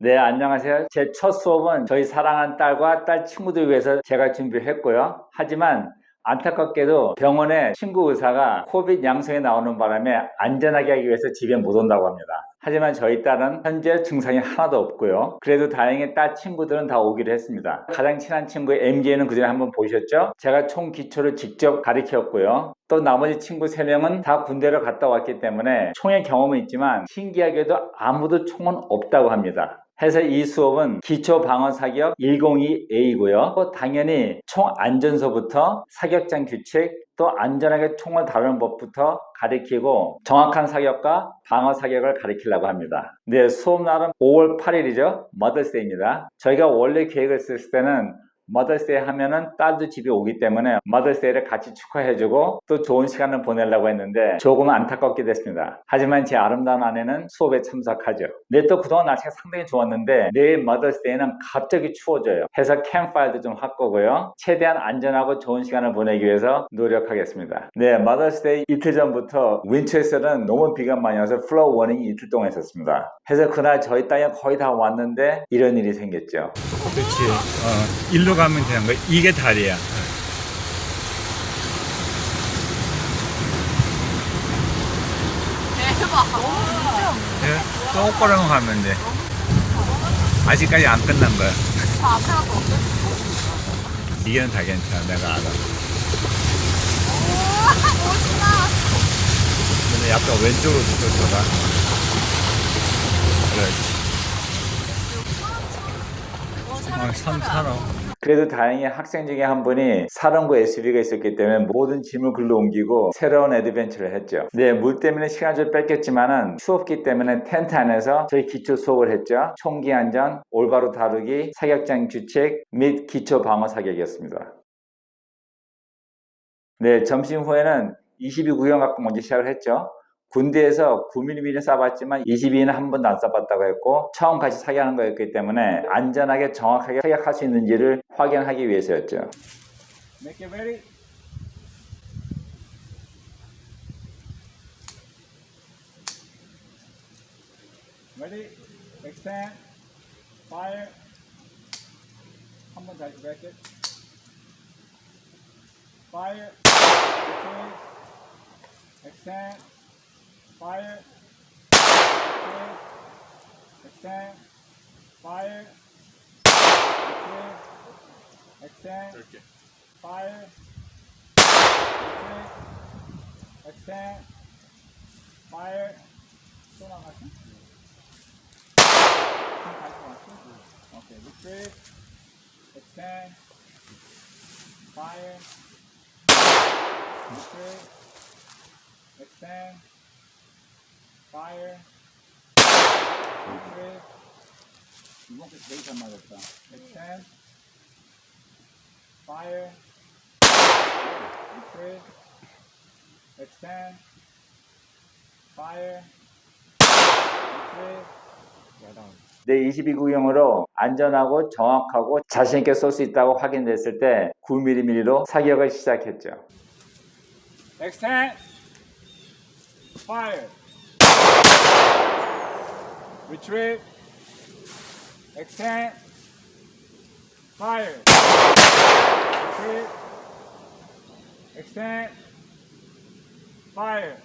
네, 안녕하세요. 제 첫 수업은 저희 사랑하는 딸과 딸 친구들 위해서 제가 준비했고요. 하지만 안타깝게도 병원에 친구 의사가 코비드 양성이 나오는 바람에 안전하게 하기 위해서 집에 못 온다고 합니다. 하지만 저희 딸은 현재 증상이 하나도 없고요. 그래도 다행히 딸 친구들은 다 오기로 했습니다. 가장 친한 친구 MJ는 그전에 한번 보셨죠? 제가 총 기초를 직접 가르쳤고요. 또 나머지 친구 3명은 다 군대를 갔다 왔기 때문에 총의 경험은 있지만 신기하게도 아무도 총은 없다고 합니다. 해서 이 수업은 기초 방어 사격 102A고요. 또 당연히 총 안전서부터 사격장 규칙 또 안전하게 총을 다루는 법부터 가리키고 정확한 사격과 방어 사격을 가리키려고 합니다. 네, 수업 날은 5월 8일이죠. 머더스데이입니다. 저희가 원래 계획을 쓸 때는 머더스데이 하면은 딸도 집에 오기 때문에 머더스데이를 같이 축하해주고 또 좋은 시간을 보내려고 했는데 조금 안타깝게 됐습니다. 하지만 제 아름다운 아내는 수업에 참석하죠. 네, 또 그동안 날씨가 상당히 좋았는데 내일 머더스데이는 갑자기 추워져요. 해서 캠파이어도 좀 할 거고요. 최대한 안전하고 좋은 시간을 보내기 위해서 노력하겠습니다. 네, 머더스데이 이틀 전부터 윈체스터는 너무 비가 많이 와서 플로우 워닝이 이틀 동안 있었습니다. 해서 그날 저희 땅에 거의 다 왔는데 이런 일이 생겼죠. 그렇지. 어, 일로 가면 되는 거야. 이게 다리야. 대박. 예, 똑바로 가면 돼. 아직까지 안 끝난 거야. 이게는 다 괜찮아. 내가 알아. 멋있다. 근데 약간 왼쪽으로 쫓아가. 그렇지. 어, 선 살아. 그래도 다행히 학생 중에 한 분이 사령부 SUV가 있었기 때문에 모든 짐을 글로 옮기고 새로운 애드벤처를 했죠. 네, 물 때문에 시간 좀 뺏겼지만은 추웠기 때문에 텐트 안에서 저희 기초 수업을 했죠. 총기 안전, 올바로 다루기, 사격장 규칙 및 기초 방어 사격이었습니다. 네, 점심 후에는 22구형 갖고 먼저 시작을 했죠. 군대에서 9mm는 쏴봤지만 22는 한 번도 안 쏴봤다고 했고 처음 같이 사격하는 거였기 때문에 안전하게 정확하게 사격할 수 있는지를 확인하기 위해서였죠. Ready. Extend. Fire. 한번 다시. Fire. Retrieve. Extend. Fire. Retrieve. Extend. Fire. Retrieve. Extend. Fire. 또 나갔어? 지금 다시 왔어? 오케이. Retrieve. Extend. Fire. Retrieve. Extend. Fire. Retrieve. 이번 게 되게 잘 맞았다. Extend. Fire. Retrieve. Extend. Fire. Retrieve. 네, 22구형으로 안전하고 정확하고 자신있게 쏠 수 있다고 확인됐을 때 9mm로 사격을 시작했죠. Extend. Fire. Retrieve. Extend. Fire. Retrieve. Extend. Fire.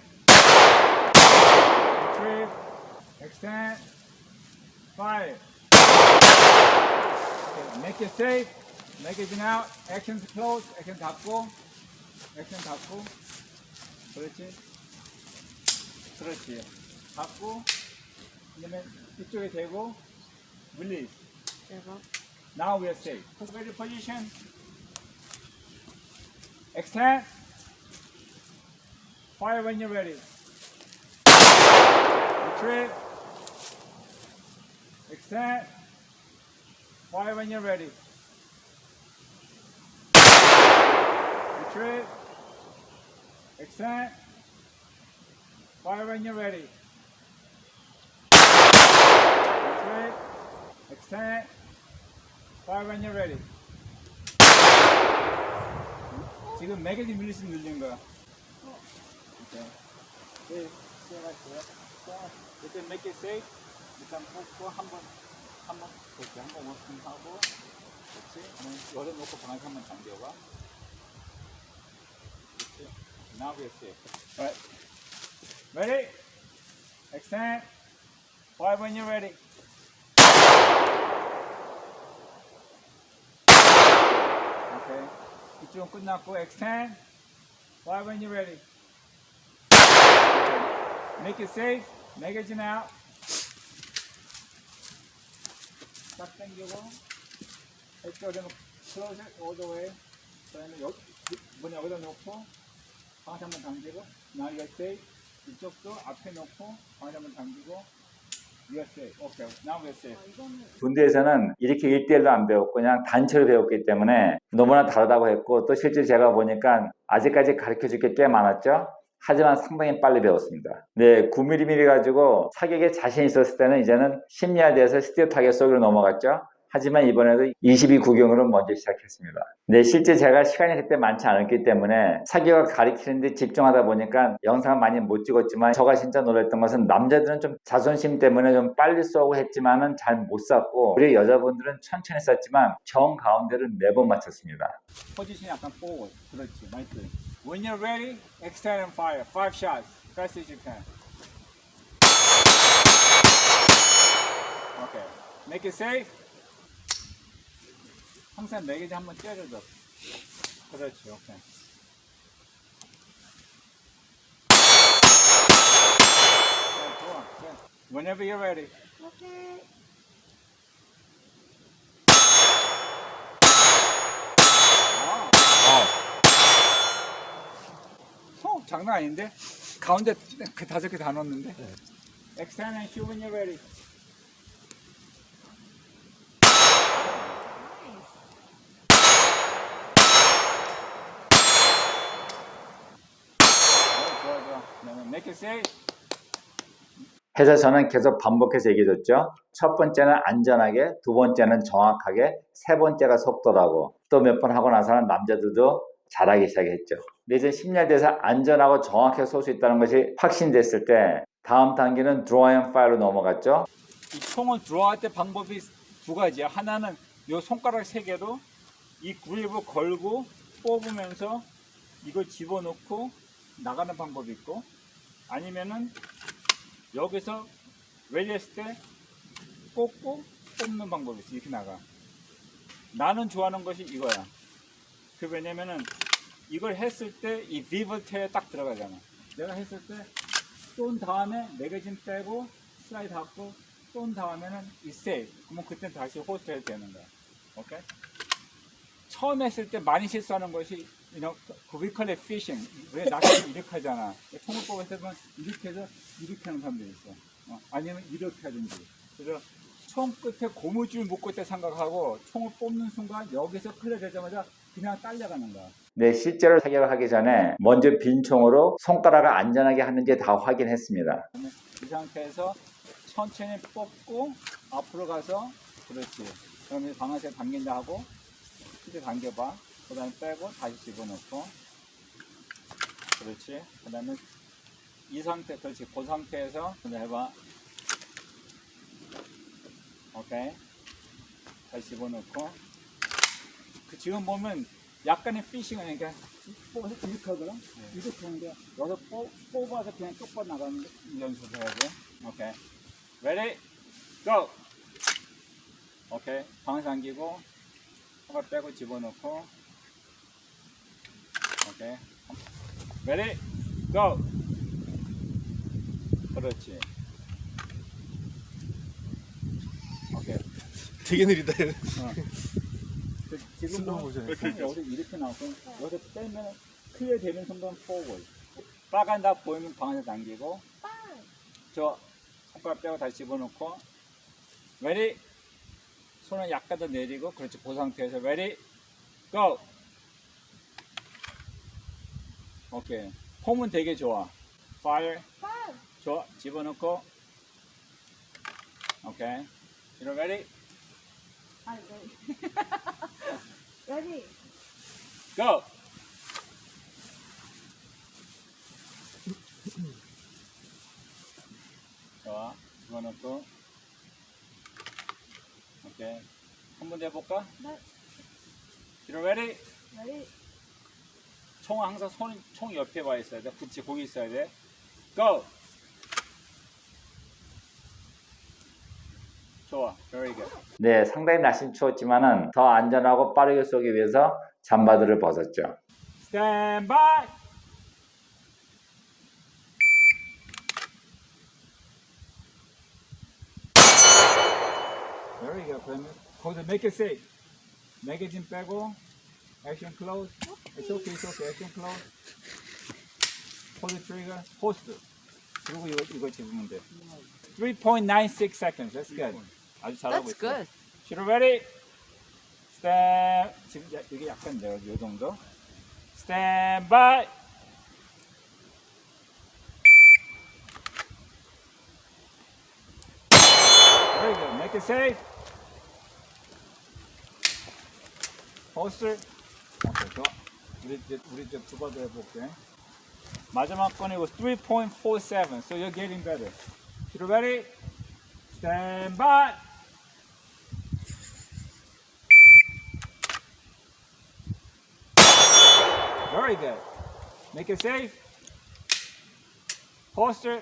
Retrieve. Extend. Fire. Okay, make it safe. Make it out. Actions close. Action 닫고. 액션 닫고. 그렇지. 그렇지. 닫고. 그다음에 이쪽에 대고. release. 대박. Now we are safe. Ready position. Extend. Fire when you're ready. Retrieve. Extend. Fire when you're ready. Retrieve. Extend. Fire when you're ready. Retrieve. Extend. Fire when you're ready. 지금 매개진 밀리스 늘린 거야. 오케이. 네, 시작할게요. 자, 일단 make it safe. 일단 뽑고 한번 한번 그렇게 한번 워킹 하고 그렇지 한번 열어놓고 방에서 한번 당겨봐 그렇지 now we're safe right ready extend five when you're ready 이쪽은 끝났고 extend five when you're ready make it safe magazine out 딱 당기고 이쪽에는 close it all the way 그다음에 여기 문 여기다 놓고 방아쇠 한번 당기고 now you're safe 이쪽도 앞에 놓고 방아쇠 한번 당기고 군대에서는 이렇게 일대일로안 배웠고 그냥 단체로 배웠기 때문에 너무나 다르다고 했고 또 실제 제가 보니까 아직까지 가르쳐 줄 게 꽤 많았죠. 하지만 상당히 빨리 배웠습니다. 네, 9mm 가지고 사격에 자신 있었을 때는 이제는 10야드에서 스티어 타격 속으로 넘어갔죠. 하지만 이번에도 22 구경으로 먼저 시작했습니다. 네, 실제 제가 시간이 그때 많지 않았기 때문에 사격을 가리키는데 집중하다 보니까 영상을 많이 못 찍었지만 저가 진짜 놀랐던 것은 남자들은 좀 자존심 때문에 좀 빨리 쏘고 했지만은 잘 못 쐈고 우리 여자분들은 천천히 쐈지만 정 가운데를 매번 맞췄습니다. 포지션이 약간 forward. 그렇지. 나이스. When you're ready, extend and fire. Five shots. Fast as you can. Okay. Make it safe. 항상 매개지 한번 때려줘. 그렇지. 오케이. 자, 좋아. 자, Whenever you're ready. 오케이. 아, 어. 어, 장난 아닌데? 가운데 그 다섯 개 다 넣었는데? When you're ready. 어, 좋아, 좋아. 그다음에 Make it safe. 해서 저는 계속 반복해서 얘기해줬죠. 첫 번째는 안전하게, 두 번째는 정확하게, 세 번째가 속도라고. 또 몇 번 하고 나서는 남자들도 잘하기 시작했죠. 근데 이제 10년 돼서 안전하고 정확하게 쏠 수 있다는 것이 확신됐을 때 다음 단계는 드로우 앤 파일로 넘어갔죠. 이 총을 드로우할 때 방법이 두 가지야. 하나는 이 손가락 세 개로 이 그립을 걸고 뽑으면서 이걸 집어넣고 나가는 방법이 있고 아니면은 여기서 레디했을 때 꽂고 뽑는 방법이 있어. 이렇게 나가. 나는 좋아하는 것이 이거야. 그 왜냐면은 이걸 했을 때 이 비블테에 딱 들어가잖아. 내가 했을 때 쏜 다음에 매거진 빼고 슬라이드 닫고 쏜 다음에는 이 세이브. 그러면 그때 다시 호스트 해도 되는 거야. 오케이? 처음 했을 때 많이 실수하는 것이 you know, 그 we call it fishing. 왜 낚시 이렇게 하잖아. 총을 뽑을 때는 이렇게 해서 이렇게 하는 사람들이 있어. 어, 아니면 이렇게 하든지. 그래서 총 끝에 고무줄 묶을 때 생각하고 총을 뽑는 순간 여기서 클리어 되자마자 그냥 딸려가는 거야. 네, 실제로 사격을 하기 전에 먼저 빈 총으로 손가락을 안전하게 하는지 다 확인했습니다. 이 상태에서 천천히 뽑고 앞으로 가서 그렇지. 그럼 이제 방아쇠 당긴다 하고 시대 당겨봐. 그 다음에 빼고 다시 집어넣고 그렇지. 그 다음에 이 상태, 그렇지. 그 상태에서 그다음 해봐. 오케이. 다시 집어넣고 그 지금 보면 약간의 피싱은 그러니까 뽑아서 이렇게 하거든. 이렇게 하는데 여기서 뽑, 뽑아서 그냥 똑바로 나가는 연습을 해야지. 오케이. Ready? Go! 오케이. 방을 당기고 손가락 빼고 집어넣고 Ready? Go! 그렇지. 오케이. 되게 느리다. 그 지금 슬로우 뭐. 손이 여기 이렇게 나오고 여기서 빼면 클리어 되는 순간 포워드 빨간 다 보이면 방에서 당기고 빵. 저 손가락 빼고 다시 집어넣고 ready 손을 약간 더 내리고 그렇지 그 상태에서 ready go 오케이 폼은 되게 좋아 fire 빵. 좋아 집어넣고 오케이 you ready 아, 네. 레디. go 좋아 집어넣고 오케이. 한번더 해볼까? 네. You ready? 레디. 총 항상 손, 총 옆에 와 있어야 돼. 붙이 거기 있어야 돼. Go! 좋아. Very good. 네, 상당히 날씨 추웠지만은 더 안전하고 빠르게 쏘기 위해서 잠바들을 벗었죠. Stand by! Very good. 그러면 거기서 make it safe. 매거진 빼고 action close. It's okay, it's okay. Action close. Pull the trigger. Post. 그리고 이거 이거 집으면 돼. 3.96 seconds. That's good. 아주 잘하고 That's 있어. good. Shoot ready. Stand. 지금 야- 이게 약간 돼요. 이 정도. Stand by. Very good. Make it safe. Holster. 오케이, 좋아. 우리 이제 우리 이제 두번 더 해볼게. 마지막 거는 이거 3.47. So you're getting better. Shoot ready. Stand by. Very good. Make it safe. Holster.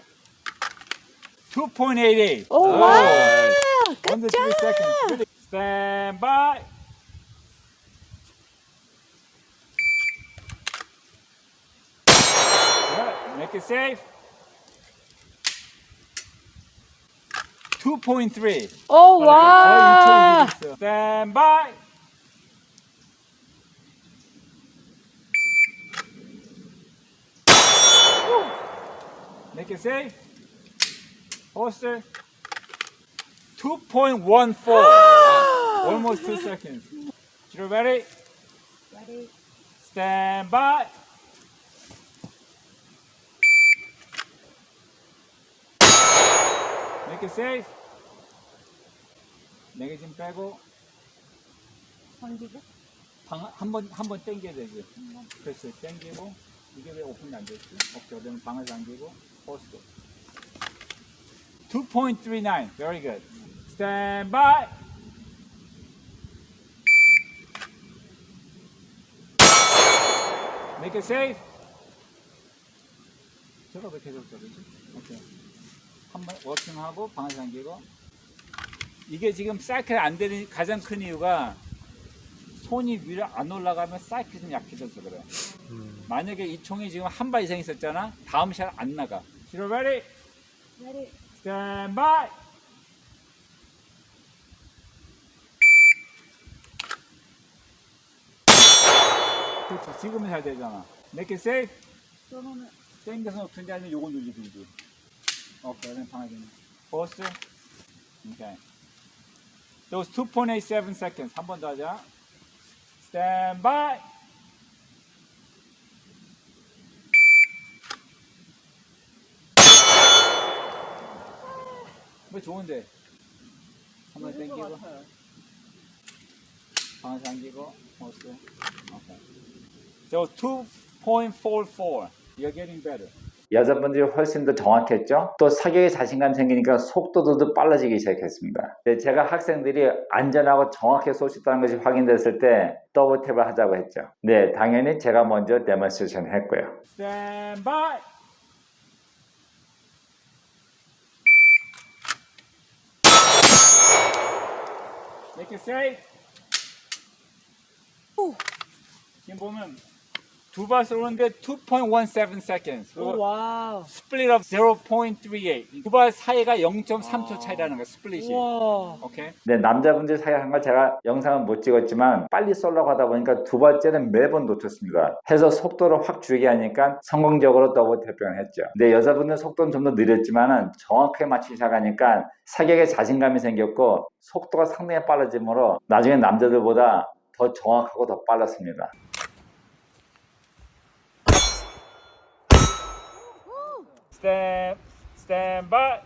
2.88. Oh, wow. Under three seconds. Really. Stand by. Make it safe. 2.3. Oh, wow. Stand by. Make it safe. Holster. 2.14. Almost two seconds. You ready? Ready. Stand by. Make it safe. 매거진 빼고 번지고. 한번 한 번 당겨야 되지. 그렇지. 당기고 이게 왜 오픈이 안 됐지? 오케이. 그러면 방을 당기고 포스트. 2.39. Very good. Stand by. Make it safe. 제가 왜 계속 저러지? 오케이. 한번 워킹하고 방을 당기고 이게 지금 사이클 안 되는 가장 큰 이유가 손이 위로 안 올라가면 사이클이 좀 약해져서 그래. 만약에 이 총이 지금 한 발 이상 있었잖아. 다음 샷 안 나가. Zero ready, 레디. stand by. 그렇지. 지금은 잘 되잖아. Make it safe. 땡겨서 놓든지 아니면 요거 눌리든지. 오케이, 그럼 방해되네. 버스. 오케이. Those 2.87 seconds. 한 번 더 하자. Stand by. 뭐 좋은데. 한 번 당기고. 방을 당기고. 오케이. So 2.44. You're getting better. 여자분들이 훨씬 더 정확했죠. 또 사격에 자신감 생기니까 속도도 더 빨라지기 시작했습니다. 네, 제가 학생들이 안전하고 정확하게 쏠수 있다는 것이 확인됐을 때 더블 탭을 하자고 했죠. 네, 당연히 제가 먼저 데몬스트레이션 했고요. Stand by. Make it safe. 지금 보면 두발 쏘는데 2.17 seconds. Oh, wow. 스플릿 of 0.38. 두 발 사이가 0.3초 차이라는 거야, 스플릿이. Wow. 오케이. 네, 남자분들 사이 한걸 제가 영상은 못 찍었지만 빨리 쏠려고 하다 보니까 두 번째는 매번 놓쳤습니다. 해서 속도를 확 줄이게 하니까 성공적으로 더블 태평을 했죠. 근데 여자분들 속도는 좀 더 느렸지만은 정확하게 맞추기 시작하니까 사격에 자신감이 생겼고 속도가 상당히 빨라지므로 나중에 남자들보다 더 정확하고 더 빨랐습니다. Stand, stand by.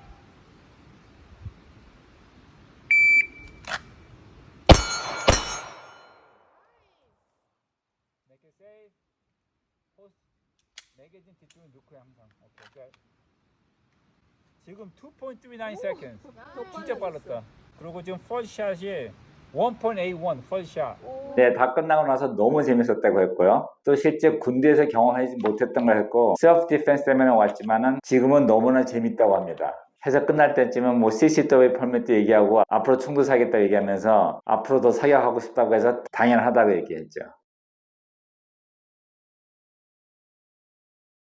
Make it safe. Post. 매개진 뒤쪽에 놓고요 항상. 오케이. 끝. 지금 2.39 seconds. 진짜 빨랐다. 그리고 지금 shot이 1.81 first shot. 네, 다 끝나고 나서 너무 재밌었다고 했고요. 또 실제 군대에서 경험하지 못했던 걸 했고, self defense 때문에 왔지만은 지금은 너무나 재밌다고 합니다. 해서 끝날 때쯤은 뭐 CCW 펄밋도 얘기하고 앞으로 총도 사겠다고 얘기하면서 앞으로도 사격하고 싶다고 해서 당연하다고 얘기했죠.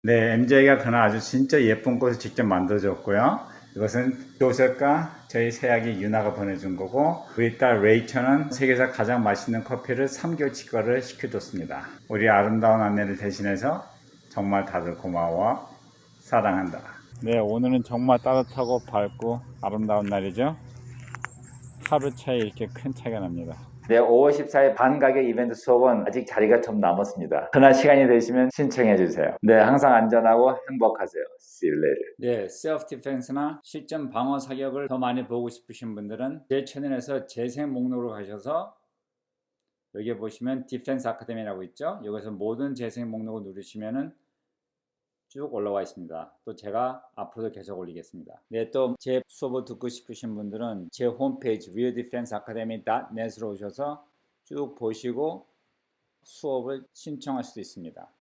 네, MJ가 그날 아주 진짜 예쁜 꽃을 직접 만들어줬고요. 이것은 조셉과 저희 새아기 유나가 보내준 거고 우리 딸 레이처는 세계에서 가장 맛있는 커피를 3개월 거를 시켜줬습니다. 우리 아름다운 아내를 대신해서 정말 다들 고마워 사랑한다. 네, 오늘은 정말 따뜻하고 밝고 아름다운 날이죠. 하루 차에 이렇게 큰 차이가 납니다. 네, 5월 14일 반가격 이벤트 수업은 아직 자리가 좀 남았습니다. 그날 시간이 되시면 신청해 주세요. 네, 항상 안전하고 행복하세요. See you later. 네, 셀프 디펜스나 실전 방어 사격을 더 많이 보고 싶으신 분들은 제 채널에서 재생 목록으로 가셔서 여기 보시면 디펜스 아카데미라고 있죠. 여기서 모든 재생 목록을 누르시면은 쭉 올라와 있습니다. 또 제가 앞으로도 계속 올리겠습니다. 네, 또 제 수업을 듣고 싶으신 분들은 제 홈페이지 realdefenseacademy.net으로 오셔서 쭉 보시고 수업을 신청할 수도 있습니다.